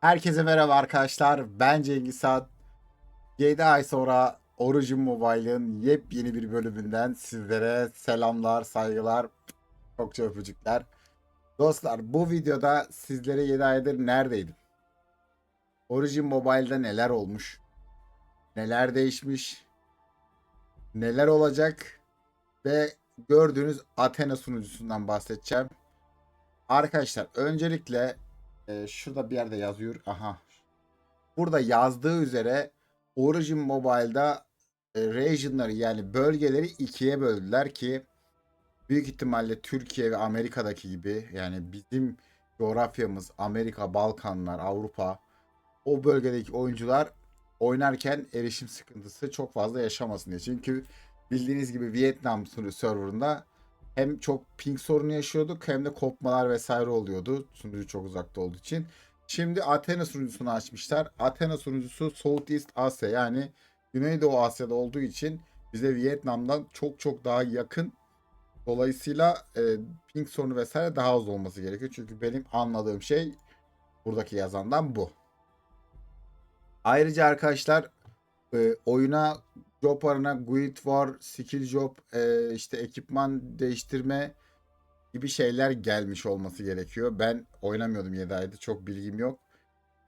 Herkese merhaba arkadaşlar. Ben Cengiz Saat. 7 ay sonra Origin Mobile'ın yepyeni bir bölümünden sizlere selamlar, saygılar, çokça öpücükler. Dostlar bu videoda sizlere 7 aydır neredeydim? Origin Mobile'da neler olmuş? Neler değişmiş? Neler olacak? Ve gördüğünüz Athena sunucusundan bahsedeceğim. Arkadaşlar öncelikle e, şurada bir yerde yazıyor. Aha. Burada yazdığı üzere Origin Mobile'da e, region'ları yani bölgeleri ikiye böldüler ki büyük ihtimalle Türkiye ve Amerika'daki gibi yani bizim coğrafyamız Amerika, Balkanlar, Avrupa o bölgedeki oyuncular oynarken erişim sıkıntısı çok fazla yaşamasın diye. Çünkü bildiğiniz gibi Vietnam serverında hem çok ping sorunu yaşıyorduk hem de kopmalar vesaire oluyordu. Sunucu çok uzakta olduğu için. Şimdi Athena sunucusunu açmışlar. Athena sunucusu Southeast Asya yani Güneydoğu Asya'da olduğu için bize Vietnam'dan çok çok daha yakın. Dolayısıyla e, ping sorunu vesaire daha az olması gerekiyor. Çünkü benim anladığım şey buradaki yazandan bu. Ayrıca arkadaşlar e, oyuna job arana guild var, skill job, e, işte ekipman değiştirme gibi şeyler gelmiş olması gerekiyor. Ben oynamıyordum 7 ayda çok bilgim yok.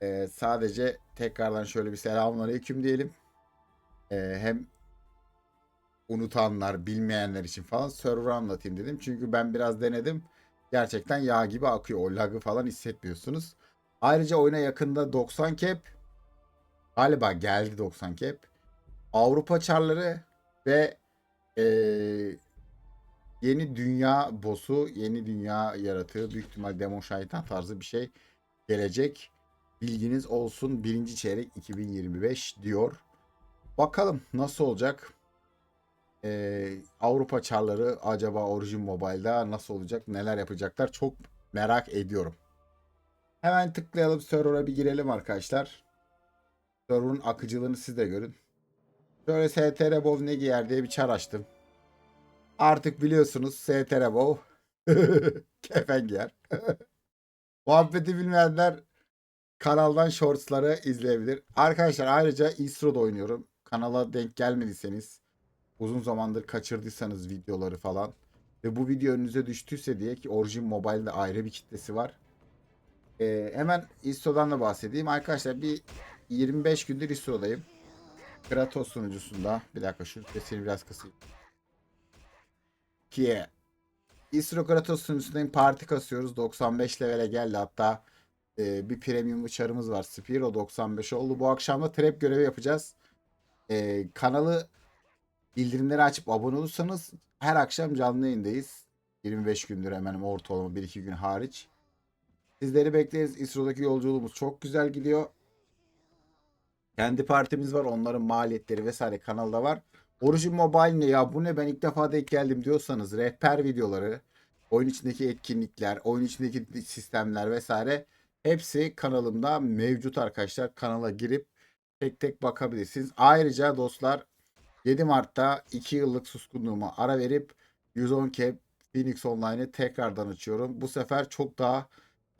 E, sadece tekrardan şöyle bir selamünaleyküm diyelim. E, hem unutanlar, bilmeyenler için falan server anlatayım dedim. Çünkü ben biraz denedim. Gerçekten yağ gibi akıyor. O lagı falan hissetmiyorsunuz. Ayrıca oyuna yakında 90 cap galiba geldi 90 cap. Avrupa çarları ve eee, yeni dünya boss'u, yeni dünya yaratığı büyük ihtimal Demon Shaitan tarzı bir şey gelecek. Bilginiz olsun birinci çeyrek 2025 diyor. Bakalım nasıl olacak? Eee, Avrupa çarları acaba Origin Mobile'da nasıl olacak? Neler yapacaklar? Çok merak ediyorum. Hemen tıklayalım server'a bir girelim arkadaşlar. Server'ın akıcılığını siz de görün. Şöyle STR Bov ne giyer diye bir çar açtım. Artık biliyorsunuz STR Bov kefen giyer. Muhabbeti bilmeyenler kanaldan shortsları izleyebilir. Arkadaşlar ayrıca Isro'da oynuyorum. Kanala denk gelmediyseniz uzun zamandır kaçırdıysanız videoları falan ve bu video önünüze düştüyse diye ki Origin Mobile'de ayrı bir kitlesi var. Ee, hemen Isro'dan da bahsedeyim. Arkadaşlar bir 25 gündür Isro'dayım. Kratos sunucusunda. Bir dakika şu sesini biraz kısayım. Ki Istro Kratos sunucusundayım. Parti kasıyoruz. 95 levele geldi. Hatta e, bir premium uçarımız var. Spiro 95 oldu. Bu akşam da trap görevi yapacağız. E, kanalı bildirimleri açıp abone olursanız her akşam canlı yayındayız. 25 gündür hemen ortalama 1-2 gün hariç. Sizleri bekleriz. İsro'daki yolculuğumuz çok güzel gidiyor. Kendi partimiz var. Onların maliyetleri vesaire kanalda var. Origin Mobile ne ya bu ne ben ilk defa denk geldim diyorsanız rehber videoları, oyun içindeki etkinlikler, oyun içindeki sistemler vesaire hepsi kanalımda mevcut arkadaşlar. Kanala girip tek tek bakabilirsiniz. Ayrıca dostlar 7 Mart'ta 2 yıllık suskunluğuma ara verip 110 cap Phoenix Online'ı tekrardan açıyorum. Bu sefer çok daha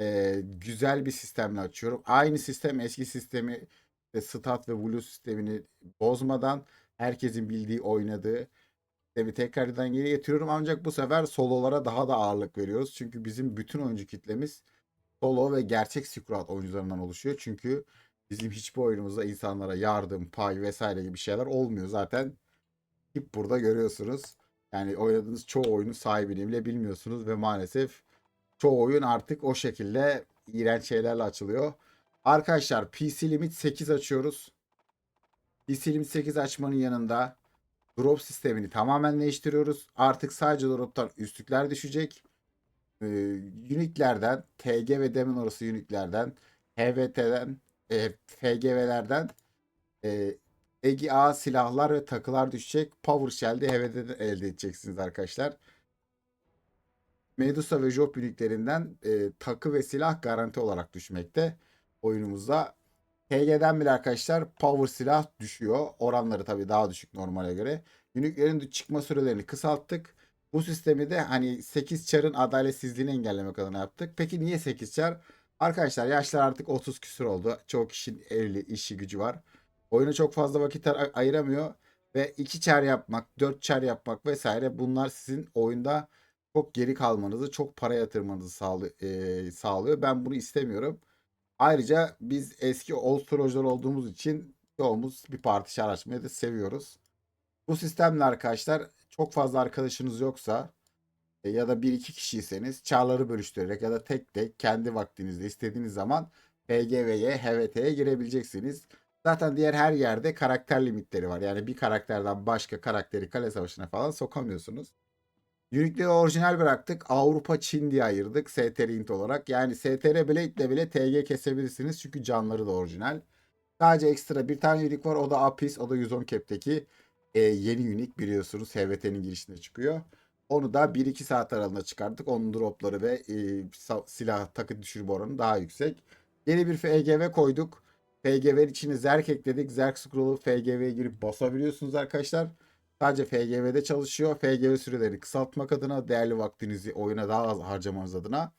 e, güzel bir sistemle açıyorum. Aynı sistem eski sistemi işte stat ve blue sistemini bozmadan herkesin bildiği oynadığı sistemi tekrardan geri getiriyorum. Ancak bu sefer sololara daha da ağırlık veriyoruz. Çünkü bizim bütün oyuncu kitlemiz solo ve gerçek squad oyuncularından oluşuyor. Çünkü bizim hiçbir oyunumuzda insanlara yardım, pay vesaire gibi şeyler olmuyor. Zaten hep burada görüyorsunuz. Yani oynadığınız çoğu oyunun sahibini bile bilmiyorsunuz ve maalesef çoğu oyun artık o şekilde iğrenç şeylerle açılıyor. Arkadaşlar PC Limit 8 açıyoruz. PC Limit 8 açmanın yanında drop sistemini tamamen değiştiriyoruz. Artık sadece drop'tan üstlükler düşecek. Ee, Unique'lerden, TG ve demin orası Unique'lerden, HVT'den, e, FGV'lerden e, EGA silahlar ve takılar düşecek. PowerShell'de HVT'den elde edeceksiniz arkadaşlar. Medusa ve Job uniklerinden e, takı ve silah garanti olarak düşmekte oyunumuzda. TG'den bile arkadaşlar power silah düşüyor. Oranları tabii daha düşük normale göre. Unique'lerin çıkma sürelerini kısalttık. Bu sistemi de hani 8 çarın adaletsizliğini engellemek adına yaptık. Peki niye 8 çar? Arkadaşlar yaşlar artık 30 küsur oldu. Çoğu kişinin evli, işi gücü var. Oyuna çok fazla vakit ay- ayıramıyor. Ve 2 çar yapmak, 4 çar yapmak vesaire bunlar sizin oyunda çok geri kalmanızı, çok para yatırmanızı sağlı- sağlıyor. Ben bunu istemiyorum. Ayrıca biz eski projeler olduğumuz için çoğumuz bir parti şar açmayı da seviyoruz. Bu sistemle arkadaşlar çok fazla arkadaşınız yoksa e, ya da bir iki kişiyseniz çarları bölüştürerek ya da tek tek kendi vaktinizde istediğiniz zaman PGV'ye, HVT'ye girebileceksiniz. Zaten diğer her yerde karakter limitleri var. Yani bir karakterden başka karakteri kale savaşına falan sokamıyorsunuz. Unique'leri orijinal bıraktık. Avrupa, Çin diye ayırdık. STR int olarak. Yani STR Blade ile bile TG kesebilirsiniz. Çünkü canları da orijinal. Sadece ekstra bir tane unique var. O da Apis. O da 110 cap'teki e, yeni unique biliyorsunuz. HVT'nin girişinde çıkıyor. Onu da 1-2 saat aralığında çıkarttık. Onun dropları ve e, silah takı düşürme oranı daha yüksek. Yeni bir FGV koyduk. FGV'nin içine Zerk ekledik. Zerk scroll'u FGV'ye girip basabiliyorsunuz arkadaşlar. Sadece FGV'de çalışıyor. FGV sürelerini kısaltmak adına, değerli vaktinizi oyuna daha az harcamanız adına.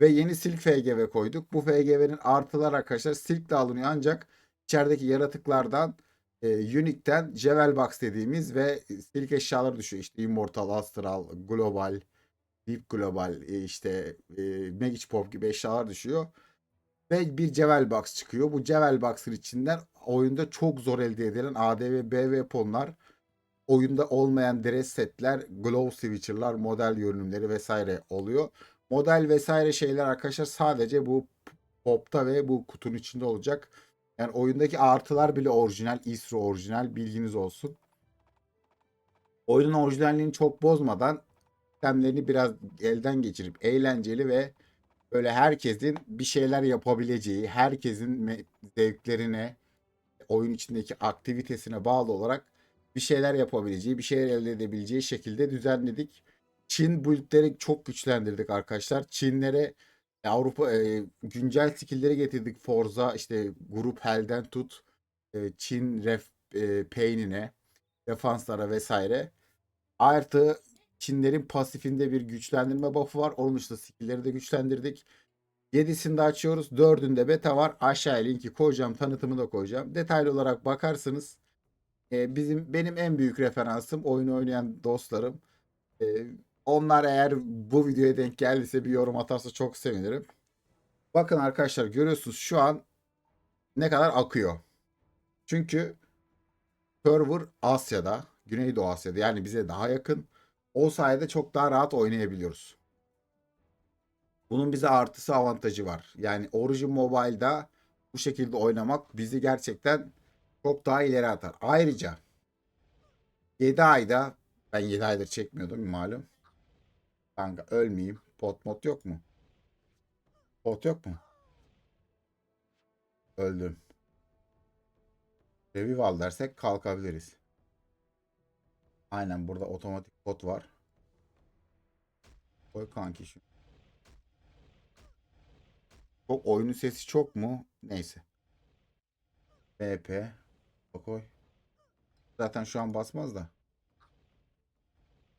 Ve yeni Silk FGV koyduk. Bu FGV'nin artıları arkadaşlar Silk de alınıyor ancak içerideki yaratıklardan e, Unique'den Jewel Box dediğimiz ve Silk eşyaları düşüyor. İşte Immortal, Astral, Global, Deep Global, e, işte e, Magic Pop gibi eşyalar düşüyor. Ve bir Jewel Box çıkıyor. Bu Jewel Box'ın içinden oyunda çok zor elde edilen ADV, BV ponlar, oyunda olmayan dress setler, glow switcher'lar, model görünümleri vesaire oluyor. Model vesaire şeyler arkadaşlar sadece bu popta ve bu kutunun içinde olacak. Yani oyundaki artılar bile orijinal, ISRO orijinal bilginiz olsun. Oyunun orijinalliğini çok bozmadan sistemlerini biraz elden geçirip eğlenceli ve böyle herkesin bir şeyler yapabileceği, herkesin zevklerine, oyun içindeki aktivitesine bağlı olarak bir şeyler yapabileceği, bir şeyler elde edebileceği şekilde düzenledik. Çin build'leri çok güçlendirdik arkadaşlar. Çinlere Avrupa e, güncel skill'leri getirdik. Forza işte grup Hell'den tut e, Çin ref e, Pain'ine, defanslara vesaire. Artı Çinlerin pasifinde bir güçlendirme buff'u var. Onun dışında skill'leri de güçlendirdik. 7'sini de açıyoruz. 4'ünde beta var. Aşağıya linki koyacağım. Tanıtımı da koyacağım. Detaylı olarak bakarsınız. E, bizim benim en büyük referansım oyunu oynayan dostlarım. E, onlar eğer bu videoya denk geldiyse bir yorum atarsa çok sevinirim. Bakın arkadaşlar görüyorsunuz şu an ne kadar akıyor. Çünkü server Asya'da, Güneydoğu Asya'da yani bize daha yakın. O sayede çok daha rahat oynayabiliyoruz. Bunun bize artısı avantajı var. Yani Origin Mobile'da bu şekilde oynamak bizi gerçekten çok daha ileri atar. Ayrıca 7 ayda ben 7 aydır çekmiyordum malum. Kanka ölmeyeyim. Pot mod yok mu? Pot yok mu? Öldüm. Revive al dersek kalkabiliriz. Aynen burada otomatik pot var. Koy kanki şu. Çok oyunun sesi çok mu? Neyse. BP. Koy. Zaten şu an basmaz da.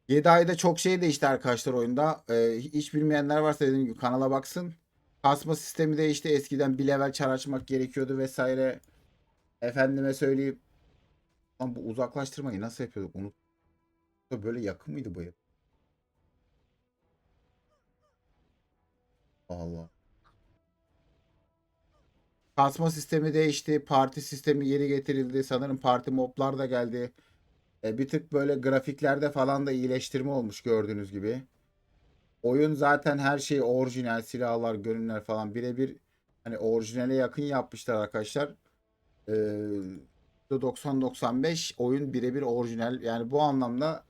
7 ayda çok şey değişti arkadaşlar oyunda. Ee, hiç bilmeyenler varsa dediğim gibi kanala baksın. Kasma sistemi değişti. Eskiden bir level çar açmak gerekiyordu vesaire. Efendime söyleyeyim. Lan bu uzaklaştırmayı nasıl yapıyorduk? Unut. Böyle yakın mıydı bu ev? Allah. Kasma sistemi değişti. Parti sistemi geri getirildi. Sanırım parti moblar da geldi. E, bir tık böyle grafiklerde falan da iyileştirme olmuş gördüğünüz gibi. Oyun zaten her şey orijinal. Silahlar, görünümler falan birebir hani orijinale yakın yapmışlar arkadaşlar. Ee, 90-95 oyun birebir orijinal. Yani bu anlamda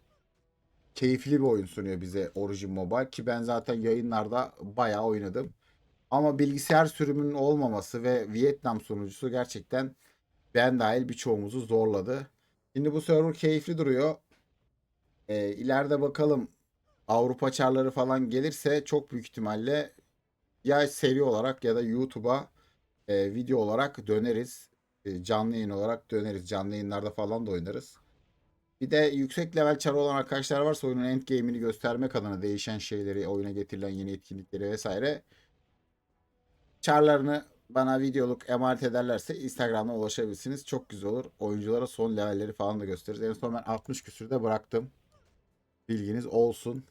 keyifli bir oyun sunuyor bize Origin Mobile ki ben zaten yayınlarda bayağı oynadım. Ama bilgisayar sürümünün olmaması ve Vietnam sunucusu gerçekten ben dahil birçoğumuzu zorladı. Şimdi bu server keyifli duruyor. Ee, ileride bakalım Avrupa çarları falan gelirse çok büyük ihtimalle ya seri olarak ya da YouTube'a e, video olarak döneriz. E, canlı yayın olarak döneriz. Canlı yayınlarda falan da oynarız. Bir de yüksek level çar olan arkadaşlar varsa oyunun endgame'ini göstermek adına değişen şeyleri, oyuna getirilen yeni etkinlikleri vesaire Çarlarını bana videoluk emanet ederlerse Instagram'dan ulaşabilirsiniz. Çok güzel olur. Oyunculara son levelleri falan da gösteririz. En son ben 60 küsürde bıraktım. Bilginiz olsun.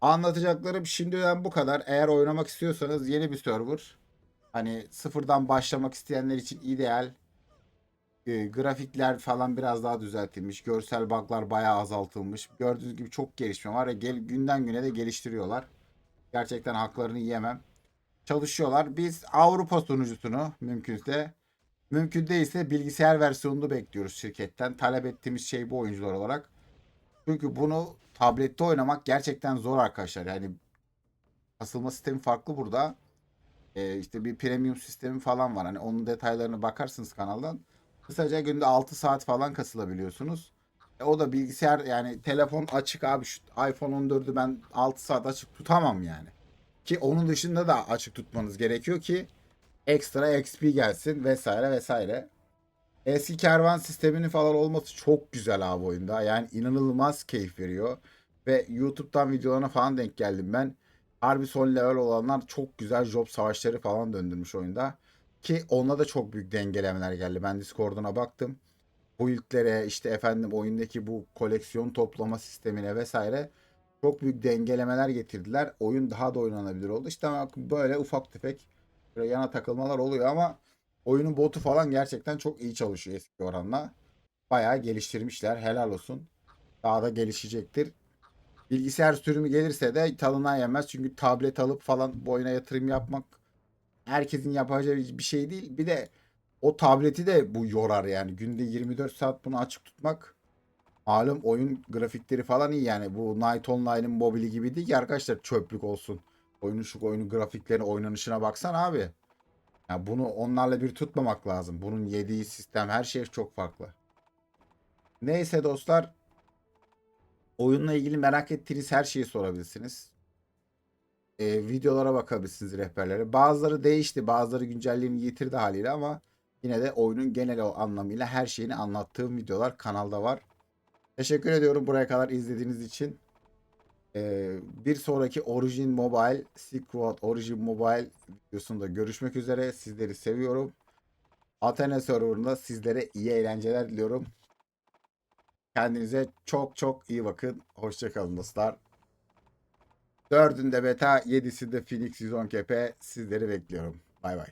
Anlatacaklarım şimdiden bu kadar. Eğer oynamak istiyorsanız yeni bir server. Hani sıfırdan başlamak isteyenler için ideal. E, grafikler falan biraz daha düzeltilmiş. Görsel bug'lar bayağı azaltılmış. Gördüğünüz gibi çok gelişme var gel, günden güne de geliştiriyorlar. Gerçekten haklarını yiyemem. Çalışıyorlar. Biz Avrupa sunucusunu mümkünse mümkün değilse bilgisayar versiyonunu bekliyoruz şirketten. Talep ettiğimiz şey bu oyuncular olarak. Çünkü bunu tablette oynamak gerçekten zor arkadaşlar. Yani kasılma sistemi farklı burada. Ee, işte bir premium sistemi falan var. Hani onun detaylarına bakarsınız kanaldan. Kısaca günde 6 saat falan kasılabiliyorsunuz. E, o da bilgisayar yani telefon açık abi şu iPhone 14'ü ben 6 saat açık tutamam yani. Ki onun dışında da açık tutmanız gerekiyor ki ekstra XP gelsin vesaire vesaire. Eski kervan sisteminin falan olması çok güzel abi oyunda. Yani inanılmaz keyif veriyor. Ve YouTube'dan videolarına falan denk geldim ben. Harbi son level olanlar çok güzel job savaşları falan döndürmüş oyunda. Ki onunla da çok büyük dengelemeler geldi. Ben Discord'una baktım. Bu işte efendim oyundaki bu koleksiyon toplama sistemine vesaire çok büyük dengelemeler getirdiler. Oyun daha da oynanabilir oldu. İşte böyle ufak tefek böyle yana takılmalar oluyor ama oyunun botu falan gerçekten çok iyi çalışıyor eski oranla. Bayağı geliştirmişler. Helal olsun. Daha da gelişecektir. Bilgisayar sürümü gelirse de tadından yenmez. Çünkü tablet alıp falan bu oyuna yatırım yapmak herkesin yapacağı bir şey değil. Bir de o tableti de bu yorar yani. Günde 24 saat bunu açık tutmak malum oyun grafikleri falan iyi yani. Bu Night Online'ın mobili gibi değil ki arkadaşlar çöplük olsun. Oyunun şu oyunun grafiklerine oynanışına baksan abi. Ya bunu onlarla bir tutmamak lazım. Bunun yediği sistem her şey çok farklı. Neyse dostlar. Oyunla ilgili merak ettiğiniz her şeyi sorabilirsiniz. Ee, videolara bakabilirsiniz rehberlere. Bazıları değişti. Bazıları güncelliğini yitirdi haliyle ama yine de oyunun genel anlamıyla her şeyini anlattığım videolar kanalda var. Teşekkür ediyorum buraya kadar izlediğiniz için. Ee, bir sonraki Origin Mobile, Silk Road Origin Mobile videosunda görüşmek üzere. Sizleri seviyorum. Athena serverında sizlere iyi eğlenceler diliyorum. Kendinize çok çok iyi bakın. Hoşçakalın dostlar. Dördünde beta, yedisinde Phoenix 110 kepe sizleri bekliyorum. Bay bay.